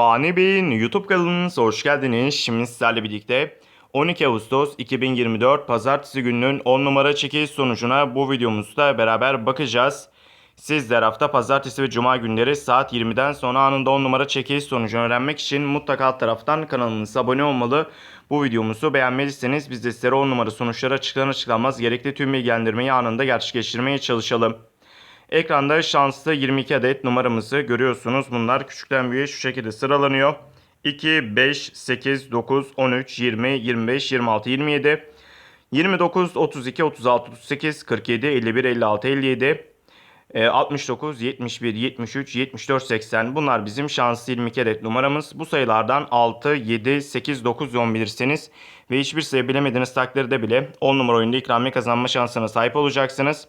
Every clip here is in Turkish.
Fani Bey'in YouTube kanalınıza hoş geldiniz. Şimdi sizlerle birlikte 12 Ağustos 2024 Pazartesi gününün 10 numara çekiliş sonucuna bu videomuzda beraber bakacağız. Sizler hafta Pazartesi ve Cuma günleri saat 20'den sonra anında 10 numara çekiliş sonucunu öğrenmek için mutlaka alt taraftan kanalımıza abone olmalı. Bu videomuzu beğenmeliyseniz biz de sizlere 10 numara sonuçları açıklanır açıklanmaz gerekli tüm bilgilendirmeyi anında gerçekleştirmeye çalışalım. Ekranda şanslı 22 adet numaramızı görüyorsunuz. Bunlar küçükten büyüğe şu şekilde sıralanıyor. 2, 5, 8, 9, 13, 20, 25, 26, 27, 29, 32, 36, 38, 47, 51, 56, 57, e, 69, 71, 73, 74, 80 bunlar bizim şanslı 22 adet numaramız. Bu sayılardan 6, 7, 8, 9 ve 10 bilirsiniz. Ve hiçbir sayı bilemediğiniz takdirde bile 10 numara oyunda ikramiye kazanma şansına sahip olacaksınız.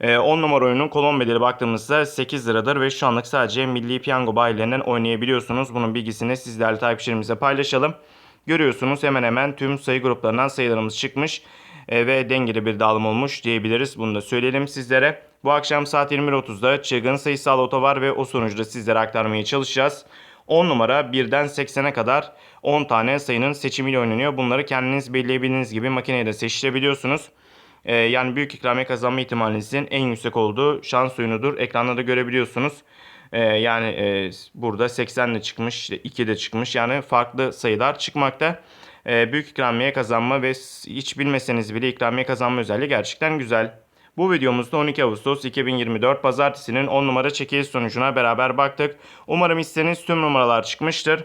Ee, 10 numara oyunun kolon bedeli baktığımızda 8 liradır ve şu anlık sadece Milli Piyango bayilerinden oynayabiliyorsunuz. Bunun bilgisini siz değerli takipçilerimize paylaşalım. Görüyorsunuz hemen hemen tüm sayı gruplarından sayılarımız çıkmış e, ve dengeli bir dağılım olmuş diyebiliriz. Bunu da söyleyelim sizlere. Bu akşam saat 21.30'da çılgın sayısal oto var ve o sonucu da sizlere aktarmaya çalışacağız. 10 numara 1'den 80'e kadar 10 tane sayının seçimiyle oynanıyor. Bunları kendiniz belirleyebildiğiniz gibi makineye de seçtirebiliyorsunuz. Ee, yani büyük ikramiye kazanma ihtimalinizin en yüksek olduğu şans oyunudur. Ekranda da görebiliyorsunuz. Ee, yani e, burada 80 de çıkmış, işte 2 de çıkmış. Yani farklı sayılar çıkmakta. Ee, büyük ikramiye kazanma ve hiç bilmeseniz bile ikramiye kazanma özelliği gerçekten güzel. Bu videomuzda 12 Ağustos 2024 Pazartesi'nin 10 numara çekiliş sonucuna beraber baktık. Umarım istediğiniz tüm numaralar çıkmıştır.